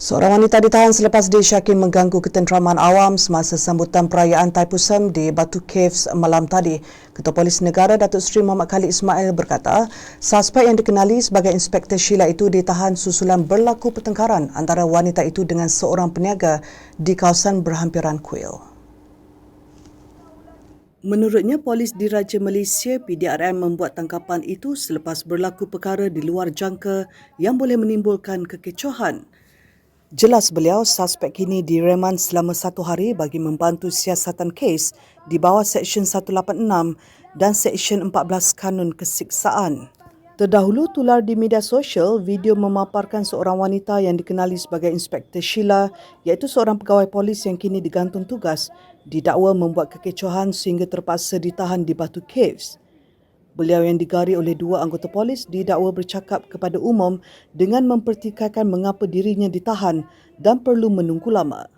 Seorang wanita ditahan selepas disyaki mengganggu ketenteraman awam semasa sambutan perayaan Taipusam di Batu Caves malam tadi. Ketua Polis Negara Datuk Seri Muhammad Khalid Ismail berkata, suspek yang dikenali sebagai Inspektor Sheila itu ditahan susulan berlaku pertengkaran antara wanita itu dengan seorang peniaga di kawasan berhampiran kuil. Menurutnya, Polis Diraja Malaysia PDRM membuat tangkapan itu selepas berlaku perkara di luar jangka yang boleh menimbulkan kekecohan. Jelas beliau, suspek kini direman selama satu hari bagi membantu siasatan kes di bawah Seksyen 186 dan Seksyen 14 Kanun Kesiksaan. Terdahulu tular di media sosial video memaparkan seorang wanita yang dikenali sebagai Inspektor Sheila iaitu seorang pegawai polis yang kini digantung tugas didakwa membuat kekecohan sehingga terpaksa ditahan di Batu Caves. Beliau yang digari oleh dua anggota polis didakwa bercakap kepada umum dengan mempertikaikan mengapa dirinya ditahan dan perlu menunggu lama.